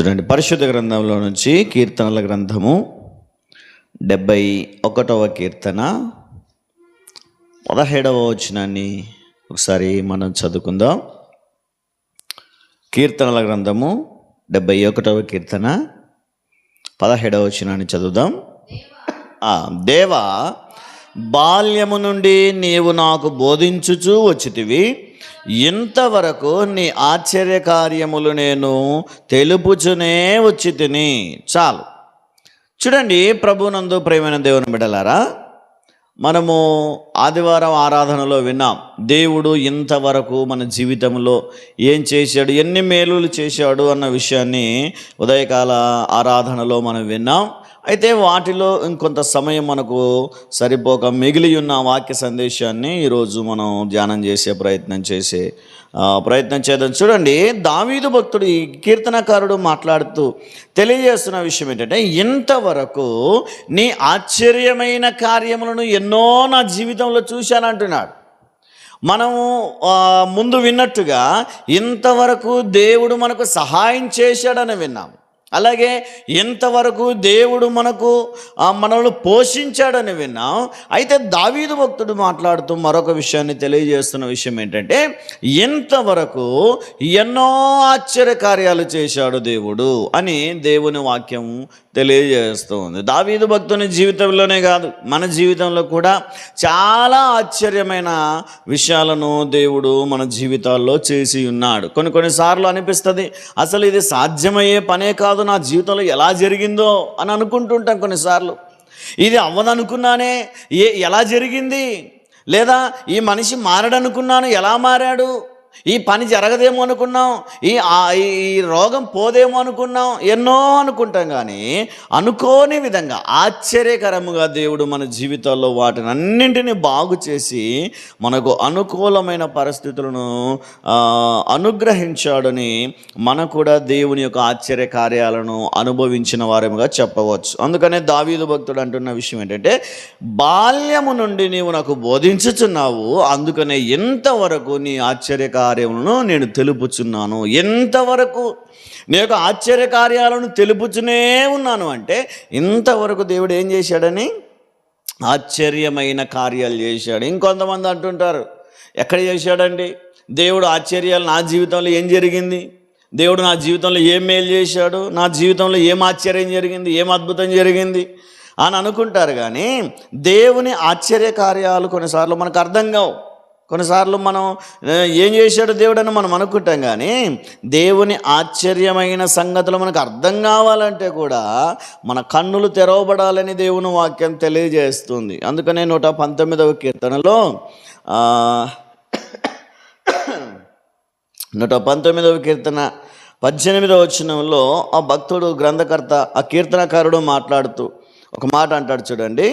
చూడండి. పరిశుద్ధ గ్రంథంలో నుంచి కీర్తనల గ్రంథము డెబ్బై ఒకటవ కీర్తన. పదహేడవ వచనాన్ని ఒకసారి మనం చదువుకుందాం. కీర్తనల గ్రంథము డెబ్బై ఒకటవ కీర్తన. పదహేడవ వచనాన్ని చదువుదాం. దేవా బాల్యము నుండి నీవు నాకు బోధించుచూ వచ్చితివి. ఇంతవరకు నీ ఆశ్చర్యకార్యములు నేను తెలుపుచునే వచ్చి తిని చాలు. చూడండి ప్రభునందు ప్రేమైన దేవుని బిడలారా మనము ఆదివారం ఆరాధనలో విన్నాం దేవుడు ఇంతవరకు మన జీవితంలో ఏం చేశాడు ఎన్ని మేలులు చేశాడు అన్న విషయాన్ని ఉదయకాల ఆరాధనలో మనం విన్నాం. అయితే వాటిలో ఇంకొంత సమయం మనకు సరిపోక మిగిలి ఉన్న వాక్య సందేశాన్ని ఈరోజు మనం ధ్యానం చేసే ప్రయత్నం చేసే ప్రయత్నం చేద్దాం. చూడండి దావీదు భక్తుడు ఈ కీర్తనకారుడు మాట్లాడుతూ తెలియజేస్తున్న విషయం ఏంటంటే ఇంతవరకు నీ ఆశ్చర్యమైన కార్యములను ఎన్నో నా జీవితంలో చూశానంటున్నాడు మనము ముందు విన్నట్టుగా ఇంతవరకు దేవుడు మనకు సహాయం చేశాడని విన్నాం అలాగే ఇంతవరకు దేవుడు మనకు మనల్ని పోషించాడని విన్నాం. అయితే దావీదు భక్తుడు మాట్లాడుతూ మరొక విషయాన్ని తెలియజేస్తున్న విషయం ఏంటంటే ఇంతవరకు ఎన్నో ఆశ్చర్య కార్యాలు చేశాడు దేవుడు అని దేవుని వాక్యం తెలియజేస్తూ ఉంది. దావీదు భక్తుని జీవితంలోనే కాదు మన జీవితంలో కూడా చాలా ఆశ్చర్యమైన విషయాలను దేవుడు మన జీవితాల్లో చేసి ఉన్నాడు. కొన్ని కొన్నిసార్లు అనిపిస్తుంది అసలు ఇది సాధ్యమయ్యే పనే కాదు నా జీవితంలో ఎలా జరిగిందో అని అనుకుంటుంటాం కొన్నిసార్లు. ఇది అవ్వదనుకున్నానే ఏ ఎలా జరిగింది? లేదా ఈ మనిషి మారడనుకున్నాను ఎలా మారాడు? ఈ పని జరగదేమో అనుకున్నాం ఈ ఈ రోగం పోదేమో అనుకున్నాం ఎన్నో అనుకుంటాం కానీ అనుకోని విధంగా ఆశ్చర్యకరముగా దేవుడు మన జీవితాల్లో వాటిని అన్నింటినీ బాగు చేసి మనకు అనుకూలమైన పరిస్థితులను అనుగ్రహించాడని మన కూడా దేవుని యొక్క ఆశ్చర్య కార్యాలను అనుభవించిన వారముగా చెప్పవచ్చు. అందుకనే దావీదు భక్తుడు అంటున్న విషయం ఏంటంటే బాల్యము నుండి నీవు నాకు బోధించుచున్నావు అందుకనే ఎంతవరకు నీ ఆశ్చర్య కార్యములను నేను తెలుపుచున్నాను. ఎంతవరకు నీ యొక్క ఆశ్చర్య కార్యాలను తెలుపుచునే ఉన్నాను అంటే ఇంతవరకు దేవుడు ఏం చేశాడని? ఆశ్చర్యమైన కార్యాలు చేశాడు. ఇంకొంతమంది అంటుంటారు ఎక్కడ చేశాడండి? దేవుడు ఆశ్చర్యాలు నా జీవితంలో ఏం జరిగింది? దేవుడు నా జీవితంలో ఏం మేలు చేశాడు? నా జీవితంలో ఏం ఆశ్చర్యం జరిగింది? ఏం అద్భుతం జరిగింది? అని అనుకుంటారు కానీ దేవుని ఆశ్చర్య కార్యాలు కొన్నిసార్లు మనకు అర్థం కావు. కొన్నిసార్లు మనం ఏం చేశాడు దేవుడు అని మనం అనుకుంటాం కానీ దేవుని ఆశ్చర్యమైన సంగతులు మనకు అర్థం కావాలంటే కూడా మన కన్నులు తెరవబడాలని దేవుని వాక్యం తెలియజేస్తుంది. అందుకనే నూట పంతొమ్మిదవ కీర్తనలో నూట పంతొమ్మిదవ కీర్తన పద్దెనిమిదవ వచనంలో ఆ భక్తుడు గ్రంథకర్త ఆ కీర్తనకారుడు మాట్లాడుతూ ఒక మాట అంటాడు చూడండి.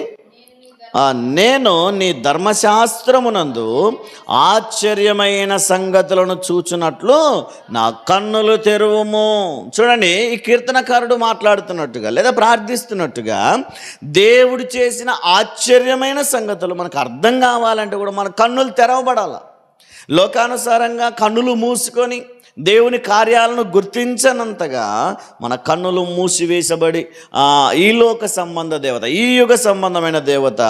నేను నీ ధర్మశాస్త్రమునందు ఆశ్చర్యమైన సంగతులను చూచున్నట్లు నా కన్నులు తెరువుము. చూడండి ఈ కీర్తనకారుడు మాట్లాడుతున్నట్టుగా లేదా ప్రార్థిస్తున్నట్టుగా దేవుడు చేసిన ఆశ్చర్యమైన సంగతులు మనకు అర్థం కావాలంటే కూడా మన కన్నులు తెరవబడాలి. లోకానుసారంగా కన్నులు మూసుకొని దేవుని కార్యాలను గుర్తించనంతగా మన కన్నులు మూసివేసబడి ఈ లోక సంబంధ దేవత ఈ యుగ సంబంధమైన దేవత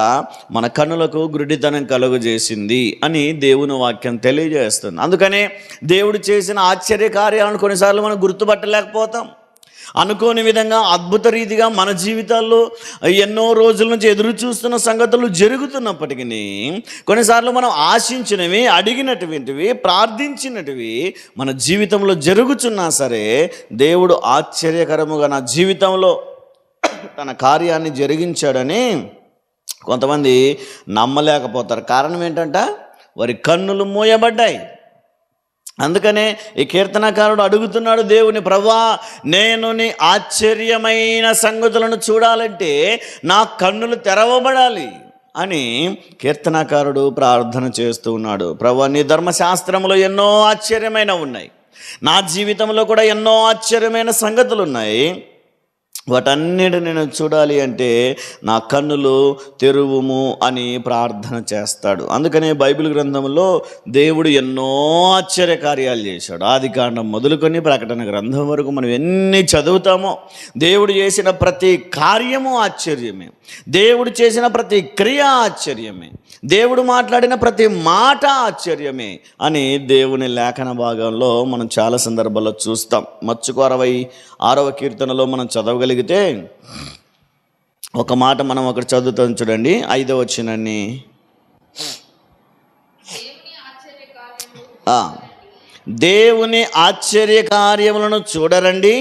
మన కన్నులకు గురుడితనం కలుగజేసింది అని దేవుని వాక్యం తెలియజేస్తుంది. అందుకనే దేవుడు చేసిన ఆశ్చర్య కార్యాలను కొన్నిసార్లు మనం గుర్తుపట్టలేకపోతాం. అనుకోని విధంగా అద్భుత రీతిగా మన జీవితాల్లో ఎన్నో రోజుల నుంచి ఎదురు చూస్తున్న సంగతులు జరుగుతున్నప్పటికీ కొన్నిసార్లు మనం ఆశించినవి అడిగినటువంటివి ప్రార్థించినటివి మన జీవితంలో జరుగుతున్నా సరే దేవుడు ఆశ్చర్యకరముగా నా జీవితంలో తన కార్యాన్ని జరిగించాడని కొంతమంది నమ్మలేకపోతారు. కారణం ఏంటంట? వారి కన్నులు మూయబడ్డాయి. అందుకనే ఈ కీర్తనకారుడు అడుగుతున్నాడు దేవుని ప్రభా నేను నీ ఆశ్చర్యమైన సంగతులను చూడాలంటే నా కన్నులు తెరవబడాలి అని కీర్తనకారుడు ప్రార్థన చేస్తూ ఉన్నాడు. ప్రభా నీ ధర్మశాస్త్రంలో ఎన్నో ఆశ్చర్యమైన ఉన్నాయి. నా జీవితంలో కూడా ఎన్నో ఆశ్చర్యమైన సంగతులు ఉన్నాయి వాటన్నిటి నేను చూడాలి అంటే నా కన్నులు తెరువుము అని ప్రార్థన చేస్తాడు. అందుకనే బైబిల్ గ్రంథంలో దేవుడు ఎన్నో ఆశ్చర్య కార్యాలు చేశాడు. ఆది కాండం మొదలుకొని ప్రకటన గ్రంథం వరకు మనం ఎన్ని చదువుతామో దేవుడు చేసిన ప్రతి కార్యము ఆశ్చర్యమే. దేవుడు చేసిన ప్రతి క్రియ ఆశ్చర్యమే. దేవుడు మాట్లాడిన ప్రతి మాట ఆశ్చర్యమే అని దేవుని లేఖన భాగంలో మనం చాలా సందర్భాల్లో చూస్తాం. మచ్చుకు అరవై ఆరవ కీర్తనలో మనం చదవగలిగి చదవగలిగితే ఒక మాట మనం అక్కడ చదువుతాం చూడండి ఐదో వచ్చినని ఆ, దేవుని ఆశ్చర్య కార్యములను చూడరండి.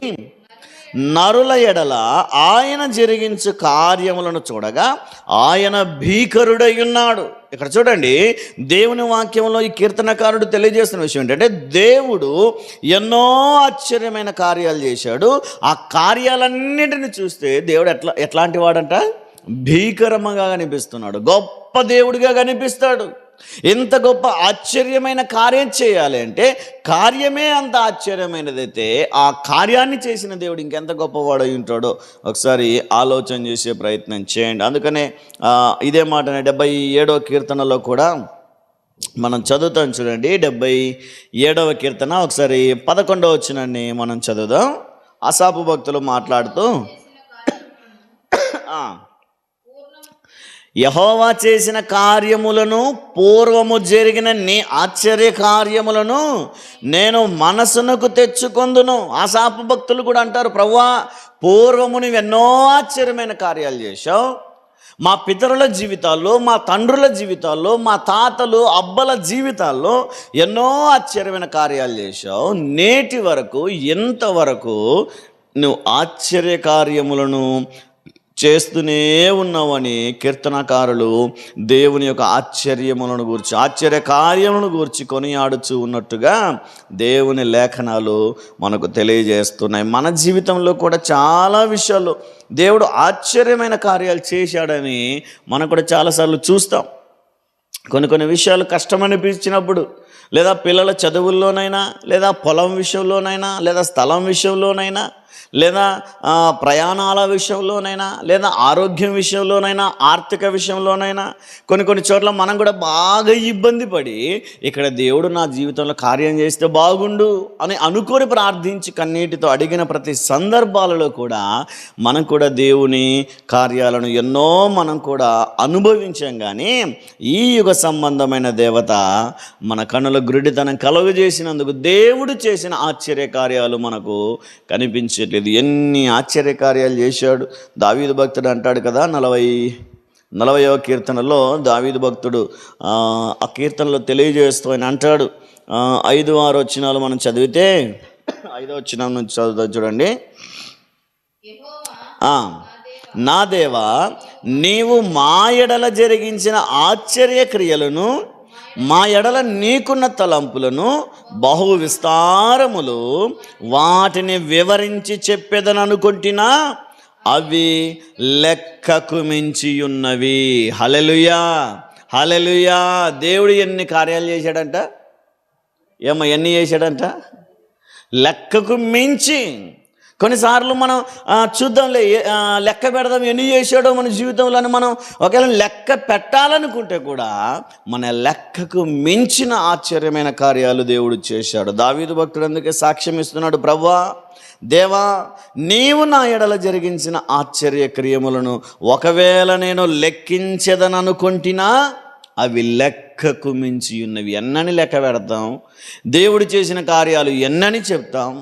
నరుల ఎడల ఆయన జరిగించు కార్యములను చూడగా ఆయన భీకరుడై ఉన్నాడు ఇక్కడ చూడండి దేవుని వాక్యంలో ఈ కీర్తనకారుడు తెలియజేస్తున్న విషయం ఏంటంటే దేవుడు ఎన్నో ఆశ్చర్యమైన కార్యాలు చేశాడు. ఆ కార్యాలన్నింటిని చూస్తే దేవుడు ఎట్లా ఎట్లాంటి వాడంట? భీకరముగా కనిపిస్తున్నాడు. గొప్ప దేవుడిగా కనిపిస్తాడు. ఎంత గొప్ప ఆశ్చర్యమైన కార్యం చేయాలి అంటే కార్యమే అంత ఆశ్చర్యమైనదైతే ఆ కార్యాన్ని చేసిన దేవుడు ఇంకెంత గొప్పవాడై ఉంటాడో ఒకసారి ఆలోచన చేసే ప్రయత్నం చేయండి అందుకనే ఇదే మాట డెబ్బై ఏడో కీర్తనలో కూడా మనం చదువుతాం చూడండి డెబ్బై ఏడవ కీర్తన ఒకసారి పదకొండవ వచ్చినండి మనం చదువుదాం అసాపు భక్తులు మాట్లాడుతూ ఆ. యహోవా చేసిన కార్యములను పూర్వము జరిగిన నీ ఆశ్చర్య కార్యములను నేను మనసునకు తెచ్చుకొందును. ఆశాపు భక్తులు కూడా అంటారు ప్రవ్వా పూర్వము నువ్వు ఎన్నో ఆశ్చర్యమైన కార్యాలు చేశావు. మా పితరుల జీవితాల్లో మా తండ్రుల జీవితాల్లో మా తాతలు అబ్బల జీవితాల్లో ఎన్నో ఆశ్చర్యమైన కార్యాలు చేశావు. నేటి వరకు ఎంతవరకు నువ్వు ఆశ్చర్య కార్యములను చేస్తూనే ఉన్నావని కీర్తనకారులు దేవుని యొక్క ఆశ్చర్యములను గూర్చి ఆశ్చర్య కార్యములను గూర్చి కొనియాడుచు ఉన్నట్టుగా దేవుని లేఖనాలు మనకు తెలియజేస్తున్నాయి. మన జీవితంలో కూడా చాలా విషయాలు దేవుడు ఆశ్చర్యమైన కార్యాలు చేశాడని మనం కూడా చాలాసార్లు చూస్తాం. కొన్ని కొన్ని విషయాలు కష్టం అనిపించినప్పుడు లేదా పిల్లల చదువుల్లోనైనా లేదా పొలం విషయంలోనైనా లేదా స్థలం విషయంలోనైనా లేదా ప్రయాణాల విషయంలోనైనా లేదా ఆరోగ్యం విషయంలోనైనా ఆర్థిక విషయంలోనైనా కొన్ని కొన్ని చోట్ల మనం కూడా బాగా ఇబ్బంది పడి ఇక్కడ దేవుడు నా జీవితంలో కార్యం చేస్తే బాగుండు అని అనుకొని ప్రార్థించి కన్నీటితో అడిగిన ప్రతి సందర్భాలలో కూడా మనం కూడా దేవుని కార్యాలను ఎన్నో మనం కూడా అనుభవించాం కానీ ఈ యుగ సంబంధమైన దేవత మన కనుల గురుడితనం కలుగజేసినందుకు దేవుడు చేసిన ఆశ్చర్య కార్యాలు మనకు కనిపించట్లేదు ఎన్ని ఆశ్చర్యకార్యాలు చేశాడు. దావీదు భక్తుడు అంటాడు కదా నలభై నలభైవ కీర్తనలో దావీదు భక్తుడు ఆ, కీర్తనలో తెలియజేస్తూ ఆయన అంటాడు ఐదు ఆరు వచ్చినాలు మనం చదివితే ఐదో వచ్చిన నుంచి చదువుతా చూడండి. నా దేవా నీవు మా ఎడల జరిగించిన ఆశ్చర్య క్రియలను మా ఎడల నీకున్న తలంపులను బహు విస్తారములు వాటిని వివరించి చెప్పేదని అనుకుంటున్నా అవి లెక్కకు మించి ఉన్నవి హలెలుయా హలెలుయా దేవుడు ఎన్ని కార్యాలు చేశాడంట? ఏమో ఎన్ని చేశాడంట? లెక్కకు మించి కొన్నిసార్లు మనం చూద్దాంలే లెక్క పెడదాం ఎన్ని చేసాడో మన జీవితంలో అని మనం ఒకవేళ లెక్క పెట్టాలనుకుంటే కూడా మన లెక్కకు మించిన ఆశ్చర్యమైన కార్యాలు దేవుడు చేశాడు. దావీదు భక్తుడు అందుకే సాక్ష్యం ఇస్తున్నాడు ప్రవ్వా దేవా నీవు నా ఎడల జరిగించిన ఆశ్చర్య క్రియములను ఒకవేళ నేను లెక్కించదననుకుంటున్నా అవి లెక్కకు మించి ఉన్నవి. ఎన్నని లెక్క పెడతాం? దేవుడు చేసిన కార్యాలు ఎన్నని చెప్తాం?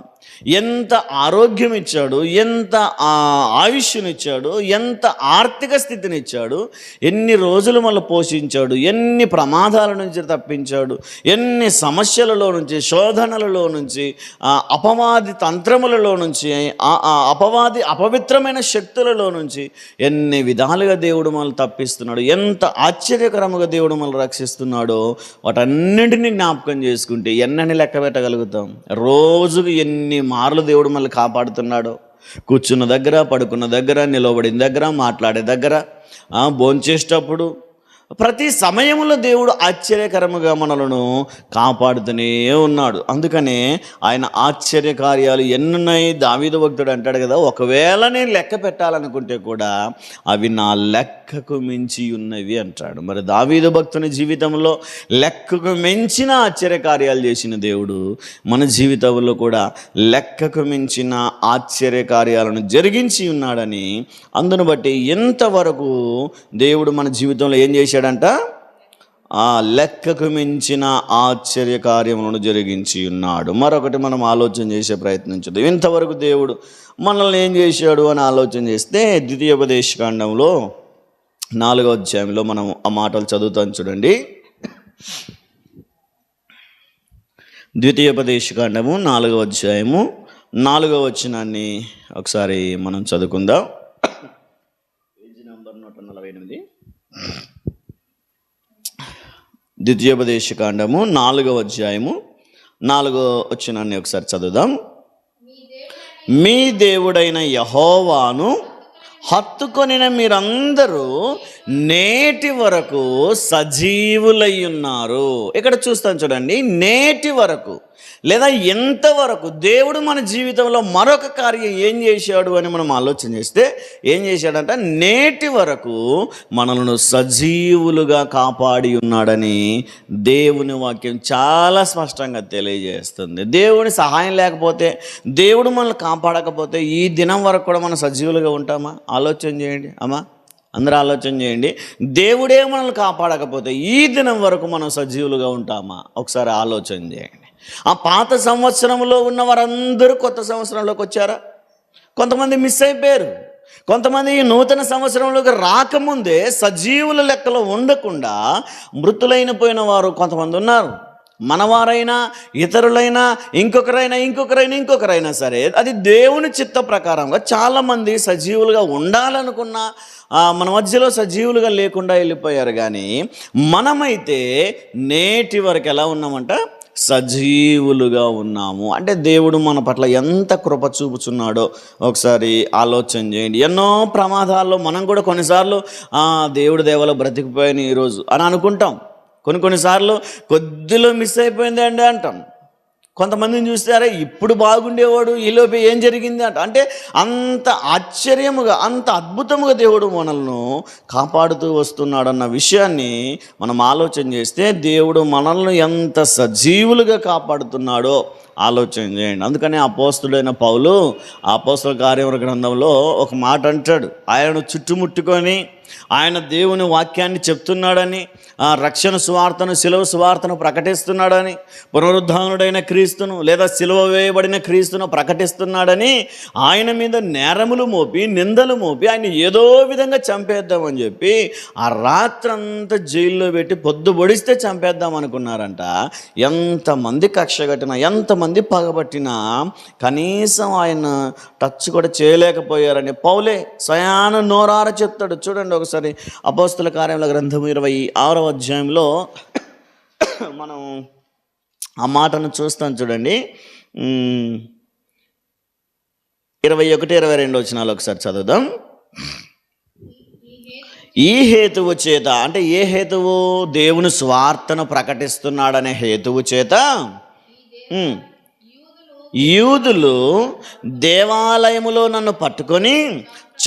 ఎంత ఆరోగ్యం ఇచ్చాడు ఎంత ఆ, ఆయుష్యునిచ్చాడు ఎంత ఆర్థిక స్థితిని ఇచ్చాడు ఎన్ని రోజులు మళ్ళీ పోషించాడు ఎన్ని ప్రమాదాల నుంచి తప్పించాడు ఎన్ని సమస్యలలో నుంచి శోధనలలో నుంచి అపవాది తంత్రములలో నుంచి అపవాది అపవిత్రమైన శక్తులలో నుంచి ఎన్ని విధాలుగా దేవుడు మనల్ని తప్పిస్తున్నాడు ఎంత ఆశ్చర్యకరముగా దేవుడు మనల్ని రక్షిస్తున్నాడో వాటన్నింటినీ జ్ఞాపకం చేసుకుంటే ఎన్నని లెక్క పెట్టగలుగుతాం? రోజుకు ఎన్ని మార్లు దేవుడు మనల్ని కాపాడుతున్నాడో. కూర్చున్న దగ్గర పడుకున్న దగ్గర నిలబడిన దగ్గర మాట్లాడే దగ్గర భోంచేసేటప్పుడు ప్రతి సమయంలో దేవుడు ఆశ్చర్యకరముగా మనలను కాపాడుతూనే ఉన్నాడు. అందుకనే ఆయన ఆశ్చర్య కార్యాలు ఎన్నున్నాయి? దావిద భక్తుడు అంటాడు కదా ఒకవేళ నేను లెక్క పెట్టాలనుకుంటే కూడా అవి నా లెక్కకు మించి ఉన్నవి అంటాడు. మరి దావీదు భక్తుని జీవితంలో లెక్కకు మించిన ఆశ్చర్య కార్యాలు చేసిన దేవుడు మన జీవితంలో కూడా లెక్కకు మించిన ఆశ్చర్య కార్యాలను జరిగించి ఉన్నాడని అందును బట్టి ఎంతవరకు దేవుడు మన జీవితంలో ఏం చేశాడు? చేశాడంట ఆ లెక్కకు మించిన ఆశ్చర్య కార్యములను జరిగించి ఉన్నాడు మరొకటి మనం ఆలోచన చేసే ప్రయత్నించదు ఇంతవరకు దేవుడు మనల్ని ఏం చేశాడు అని ఆలోచన చేస్తే ద్వితీయోపదేశకాండంలో నాలుగో అధ్యాయంలో మనం ఆ మాటలు చదువుతాం చూడండి. ద్వితీయోపదేశకాండము నాలుగవ అధ్యాయము నాలుగవ వచనాన్ని ఒకసారి మనం చదువుకుందాం. పేజీ నంబర్ నూట నలభై ఎనిమిది. ద్వితీయోపదేశకాండము నాలుగవ అధ్యాయము నాలుగో వచ్చినాన్ని ఒకసారి చదువుదాం. మీ దేవుడైన యహోవాను హత్తుకొనిన మీరందరూ నేటి వరకు సజీవులై ఉన్నారు. ఇక్కడ చూస్తాం చూడండి నేటి వరకు. లేదా ఎంతవరకు దేవుడు మన జీవితంలో మరొక కార్యం ఏం చేశాడు అని మనం ఆలోచన చేస్తే ఏం చేశాడంట? నేటి వరకు మనలను సజీవులుగా కాపాడి ఉన్నాడని దేవుని వాక్యం చాలా స్పష్టంగా తెలియజేస్తుంది. దేవుని సహాయం లేకపోతే దేవుడు మనల్ని కాపాడకపోతే ఈ దినం వరకు కూడా మనం సజీవులుగా ఉంటామా? ఆలోచన చేయండి. అమ్మా అందరూ ఆలోచన చేయండి. దేవుడే మనల్ని కాపాడకపోతే ఈ దినం వరకు మనం సజీవులుగా ఉంటామా? ఒకసారి ఆలోచన చేయండి. ఆ పాత సంవత్సరంలో ఉన్న వారందరూ కొత్త సంవత్సరంలోకి వచ్చారా? కొంతమంది మిస్ అయిపోయారు. కొంతమంది ఈ నూతన సంవత్సరంలోకి రాకముందే సజీవుల లెక్కలో ఉండకుండా మృతులైన పోయిన వారు కొంతమంది ఉన్నారు. మనవారైనా ఇతరులైనా ఇంకొకరైనా ఇంకొకరైనా ఇంకొకరైనా సరే అది దేవుని చిత్త ప్రకారంగా చాలామంది సజీవులుగా ఉండాలనుకున్న మన మధ్యలో సజీవులుగా లేకుండా వెళ్ళిపోయారు. కానీ మనమైతే నేటి వరకు ఎలా ఉన్నామంట? సజీవులుగా ఉన్నాము. అంటే దేవుడు మన పట్ల ఎంత కృప చూపుచున్నాడో ఒకసారి ఆలోచన చేయండి. ఎన్నో ప్రమాదాల్లో మనం కూడా కొన్నిసార్లు "ఆ, దేవుడి దేవలో బ్రతికిపోయాను ఈరోజు అని అనుకుంటాం. కొన్ని కొన్నిసార్లు కొద్దిలో మిస్ అయిపోయింది అండి అంటాం. కొంతమందిని చూస్తారా ఇప్పుడు బాగుండేవాడు ఈలోపు ఏం జరిగింది అంట. అంటే అంత ఆశ్చర్యముగా అంత అద్భుతముగా దేవుడు మనల్ని కాపాడుతూ వస్తున్నాడన్న విషయాన్ని మనం ఆలోచన చేస్తే దేవుడు మనల్ని ఎంత సజీవులుగా కాపాడుతున్నాడో ఆలోచన చేయండి. అందుకనే అపోస్తుడైన పౌలు ఆ అపోస్తుల కార్యవర గ్రంథంలో ఒక మాట అంటాడు. ఆయనను చుట్టుముట్టుకొని ఆయన దేవుని వాక్యాన్ని చెప్తున్నాడని ఆ రక్షణ సువార్తను సిలువ సువార్తను ప్రకటిస్తున్నాడని పునరుద్ధానుడైన క్రీస్తును లేదా సిలువ వేయబడిన క్రీస్తును ప్రకటిస్తున్నాడని ఆయన మీద నేరములు మోపి నిందలు మోపి ఆయన ఏదో విధంగా చంపేద్దామని చెప్పి ఆ రాత్రంతా జైల్లో పెట్టి పొద్దు పొడిస్తే చంపేద్దాం అనుకున్నారంట. ఎంతమంది కక్ష కట్టినా ఎంతమంది పగబట్టినా కనీసం ఆయన టచ్ కూడా చేయలేకపోయారని పౌలే స్వయాన నోరార చెప్తాడు. చూడండి ఒకసారి అపోస్తుల కార్యముల గ్రంథం ఇరవై ఆరవ అధ్యాయంలో మనం ఆ మాటను చూస్తాం చూడండి. ఇరవై ఒకటి ఇరవై రెండు వచ్చినాలు ఒకసారి చదువుదాం. ఈ హేతువు చేత అంటే ఏ హేతువు? దేవుని స్వార్థను ప్రకటిస్తున్నాడనే హేతువు చేత. యూదులు దేవాలయములో నన్ను పట్టుకొని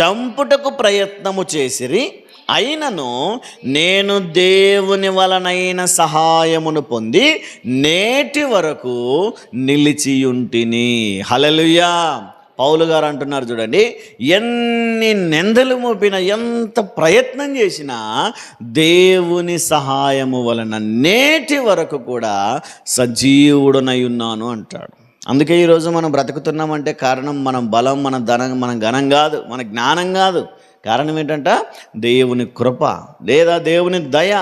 చంపుటకు ప్రయత్నము చేసిరి అయినను నేను దేవుని వలనైన సహాయమును పొంది నేటి వరకు నిలిచియుంటిని. హలలుయా పౌలు గారు అంటున్నారు చూడండి ఎన్ని నిందలు మోపినా ఎంత ప్రయత్నం చేసినా దేవుని సహాయము వలన నేటి వరకు కూడా సజీవుడనై ఉన్నాను అంటాడు. అందుకే ఈరోజు మనం బ్రతుకుతున్నామంటే కారణం మన బలం మన ధనం మన ఘనం కాదు మన జ్ఞానం కాదు. కారణం ఏంటంట? దేవుని కృప లేదా దేవుని దయ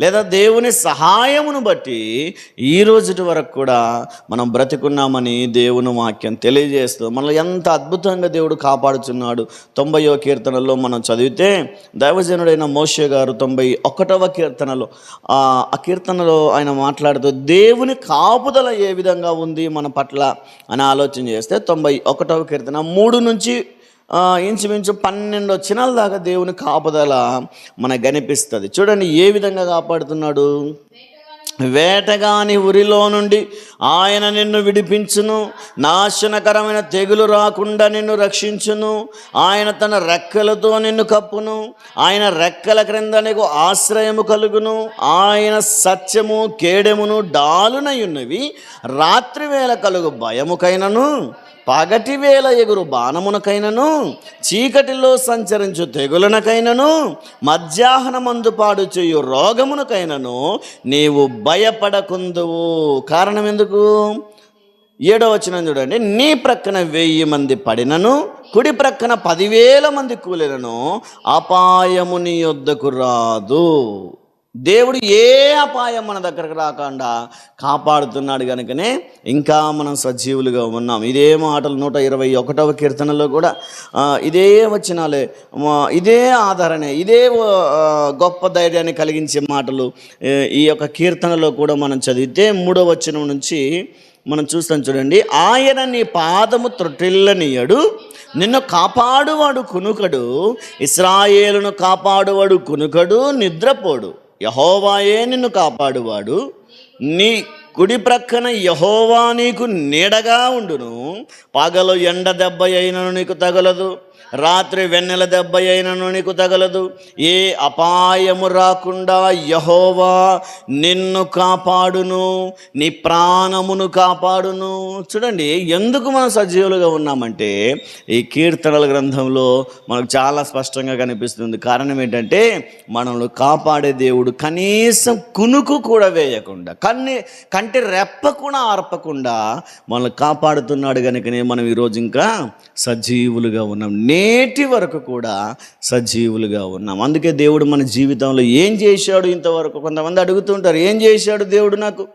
లేదా దేవుని సహాయమును బట్టి ఈ రోజుటి వరకు కూడా మనం బ్రతికున్నామని దేవుని వాక్యం తెలియజేస్తూ మనల్ని ఎంత అద్భుతంగా దేవుడు కాపాడుచున్నాడు. తొంభయో కీర్తనలో మనం చదివితే దైవజనుడైన మోషే గారు తొంభై ఒకటవ కీర్తనలో ఆ కీర్తనలో ఆయన మాట్లాడుతూ దేవుని కాపుదల ఏ విధంగా ఉంది మన పట్ల అని ఆలోచన చేస్తే తొంభై ఒకటవ కీర్తన మూడు నుంచి ఇంచుమించు పన్నెండు వచ్చినాల దాకా దేవుని కాపుదల మనకు కనిపిస్తుంది. చూడండి ఏ విధంగా కాపాడుతున్నాడు? వేటగాని ఉరిలో నుండి ఆయన నిన్ను విడిపించును. నాశనకరమైన తెగులు రాకుండా నిన్ను రక్షించును. ఆయన తన రెక్కలతో నిన్ను కప్పును. ఆయన రెక్కల క్రింద నీకు ఆశ్రయము కలుగును. ఆయన సత్యము కేడెమును డాలునయున్నవి. రాత్రి వేళ కలుగు భయముకైనను. పగటి వేళ ఎగురు బాణమునకైనను చీకటిలో సంచరించు తెగులనకైనను మధ్యాహ్నమందు పాడు చేయు రోగమునకైనను నీవు భయపడకుందువు. కారణం ఎందుకు? ఏడో వచ్చిన చూడండి. నీ ప్రక్కన వెయ్యి మంది పడినను కుడి ప్రక్కన పదివేల మంది కూలినను అపాయము నీ యొద్దకు రాదు. దేవుడు ఏ అపాయం మన దగ్గరకు రాకుండా కాపాడుతున్నాడు కనుకనే ఇంకా మనం సజీవులుగా ఉన్నాం. ఇదే మాటలు నూట ఇరవై ఒకటవ కీర్తనలో కూడా ఇదే వచ్చినాలే ఇదే ఆదరణే ఇదే గొప్ప ధైర్యాన్ని కలిగించే మాటలు ఈ యొక్క కీర్తనలో కూడా మనం చదివితే మూడో వచనం నుంచి మనం చూస్తాం చూడండి ఆయన నీ పాదము త్రొట్టిల్లనియడు నిన్ను కాపాడువాడు కునుకడు ఇస్రాయేలును కాపాడువాడు కునుకడు నిద్రపోడు. యహోవాయే నిన్ను కాపాడువాడు. నీ కుడి ప్రక్కన యహోవా నీకు నీడగా ఉండును. పగలు ఎండ దెబ్బ అయినను నీకు తగలదు. రాత్రి వెన్నెల దెబ్బ అయినను నీకు తగలదు. ఏ అపాయము రాకుండా యహోవా నిన్ను కాపాడును నీ ప్రాణమును కాపాడును. చూడండి ఎందుకు మనం సజీవులుగా ఉన్నామంటే ఈ కీర్తనల గ్రంథంలో మనకు చాలా స్పష్టంగా కనిపిస్తుంది. కారణం ఏంటంటే మనల్ని కాపాడే దేవుడు కనీసం కునుకు కూడా వేయకుండా కన్ని కంటి రెప్ప కూడా ఆర్పకుండా మనల్ని కాపాడుతున్నాడు కనుకనే మనం ఈరోజు ఇంకా సజీవులుగా ఉన్నాం. నేటి వరకు కూడా సజీవులుగా ఉన్నాం. అందుకే దేవుడు మన జీవితంలో ఏం చేశాడు ఇంతవరకు కొంతమంది అడుగుతుంటారు ఏం చేశాడు దేవుడు నాకు?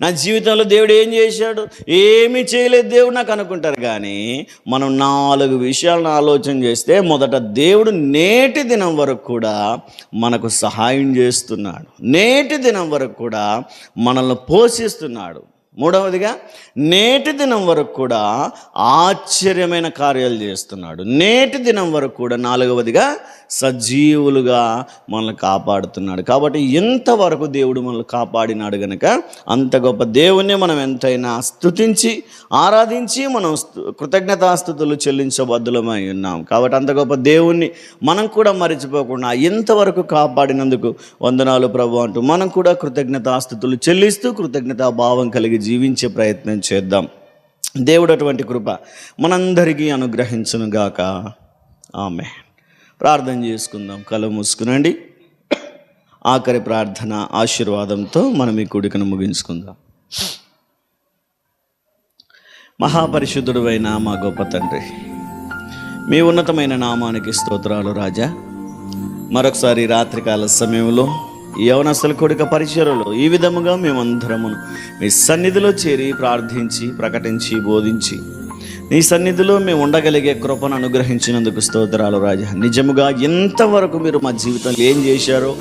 నా జీవితంలో దేవుడు ఏం చేశాడు? ఏమీ చేయలేదు దేవుడు నాకు అనుకుంటారు. కానీ మనం నాలుగు విషయాలను ఆలోచన చేస్తే మొదట దేవుడు నేటి దినం వరకు కూడా మనకు సహాయం చేస్తున్నాడు. నేటి దినం వరకు కూడా మనల్ని పోషిస్తున్నాడు. మూడవదిగా నేటి దినం వరకు కూడా ఆశ్చర్యమైన కార్యాలు చేస్తున్నాడు. నేటి దినం వరకు కూడా నాలుగవదిగా సజీవులుగా మనల్ని కాపాడుతున్నాడు. కాబట్టి ఎంతవరకు దేవుడు మనల్ని కాపాడినాడు గనక అంత గొప్ప దేవుణ్ణి మనం ఎంతైనా స్థుతించి ఆరాధించి మనం కృతజ్ఞతాస్థుతులు చెల్లించబద్దులమై ఉన్నాం. కాబట్టి అంత గొప్ప దేవుణ్ణి మనం కూడా మరిచిపోకుండా ఎంతవరకు కాపాడినందుకు వందనాలు ప్రభు అంటూ మనం కూడా కృతజ్ఞతాస్థుతులు చెల్లిస్తూ కృతజ్ఞతా భావం కలిగి జీవించే ప్రయత్నం చేద్దాం. దేవుడు అటువంటి కృప మనందరికీ అనుగ్రహించునుగాక. ఆమె ప్రార్థన చేసుకుందాం. కళ్ళు మూసుకునండి. ఆఖరి ప్రార్థన ఆశీర్వాదంతో మనం ఈ కూడికను ముగించుకుందాం. మహాపరిశుద్ధుడు అయిన మా గొప్ప తండ్రి మీ ఉన్నతమైన నామానికి స్తోత్రాలు రాజా. మరొకసారి రాత్రికాల సమయంలో యవనస్తుల కొడుక పరిచయలో ఈ విధముగా మేమందరమును మీ సన్నిధిలో చేరి ప్రార్థించి ప్రకటించి బోధించి నీ సన్నిధిలో మేము ఉండగలిగే కృపను అనుగ్రహించినందుకు స్తోత్రాలు రాజా. నిజముగా ఎంతవరకు మీరు మా జీవితంలో ఏం చేశారో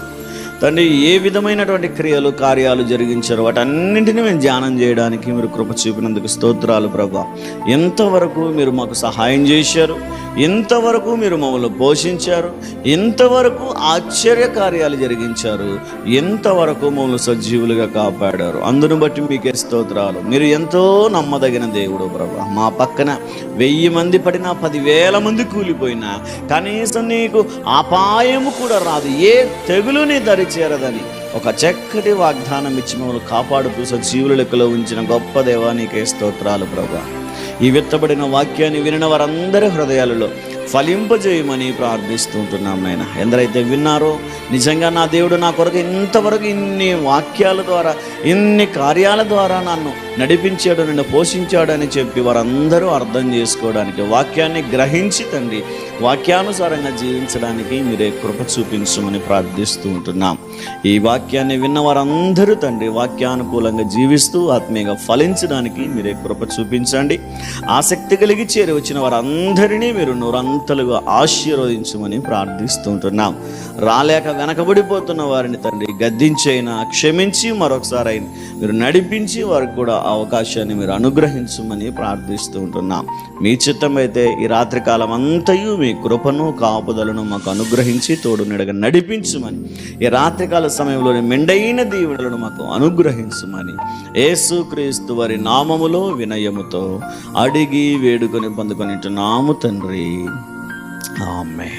తండ్రి ఏ విధమైనటువంటి క్రియలు కార్యాలు జరిగించారో వాటన్నింటినీ మేము ధ్యానం చేయడానికి మీరు కృప చూపినందుకు స్తోత్రాలు ప్రభా. ఎంతవరకు మీరు మాకు సహాయం చేశారు ఎంతవరకు మీరు మమ్మల్ని పోషించారు ఎంతవరకు ఆశ్చర్య కార్యాలు జరిగించారు ఎంతవరకు మమ్మల్ని సజీవులుగా కాపాడారు. అందును బట్టి మీకే స్తోత్రాలు. మీరు ఎంతో నమ్మదగిన దేవుడు ప్రభు. మా పక్కన వెయ్యి మంది పడినా పదివేల మంది కూలిపోయినా కనీసం నీకు అపాయము కూడా రాదు. ఏ తెగులుని దరిచేరదని ఒక చక్కటి వాగ్దానం ఇచ్చి మమ్మల్ని కాపాడుతూ సజీవుల లెక్కలో ఉంచిన గొప్ప దేవా నీకే స్తోత్రాలు ప్రభా. ఈ విత్తబడిన వాక్యాన్ని వినిన వారందరి హృదయాలలో ఫలింపజేయమని ప్రార్థిస్తుంటున్నాం నాయన. ఎందరైతే విన్నారో నిజంగా నా దేవుడు నా కొరకు ఇంతవరకు ఇన్ని వాక్యాల ద్వారా ఇన్ని కార్యాల ద్వారా నన్ను నడిపించాడు నన్ను పోషించాడు అని చెప్పి వారందరూ అర్థం చేసుకోవడానికి వాక్యాన్ని గ్రహించి తండ్రి వాక్యానుసారంగా జీవించడానికి మీరే కృప చూపించమని ప్రార్థిస్తూ ఉంటున్నాం. ఈ వాక్యాన్ని విన్న వారందరూ తండ్రి వాక్యానుకూలంగా జీవిస్తూ ఆత్మీయంగా ఫలించడానికి మీరే కృప చూపించండి. ఆసక్తి కలిగి చేరి వచ్చిన వారందరినీ మీరు నూరంతలుగా ఆశీర్వదించమని ప్రార్థిస్తూ ఉంటున్నాం. రాలేక వెనకబడిపోతున్న వారిని తండ్రి గద్దించైనా క్షమించి మరొకసారి అయిన మీరు నడిపించి వారికి కూడా అవకాశాన్ని మీరు అనుగ్రహించమని ప్రార్థిస్తూ ఉంటున్నాం. మీ చిత్తం అయితే ఈ రాత్రి కాలం అంతయు మీ కృపను కాపుదలను మాకు అనుగ్రహించి తోడు నిడగా నడిపించుమని ఈ సాయంకాల సమయంలోని మెండైన దీవులను మాకు అనుగ్రహించుమని యేసుక్రీస్తు వారి నామములో వినయముతో అడిగి వేడుకొని పొందుకొని నాము తండ్రి. ఆమె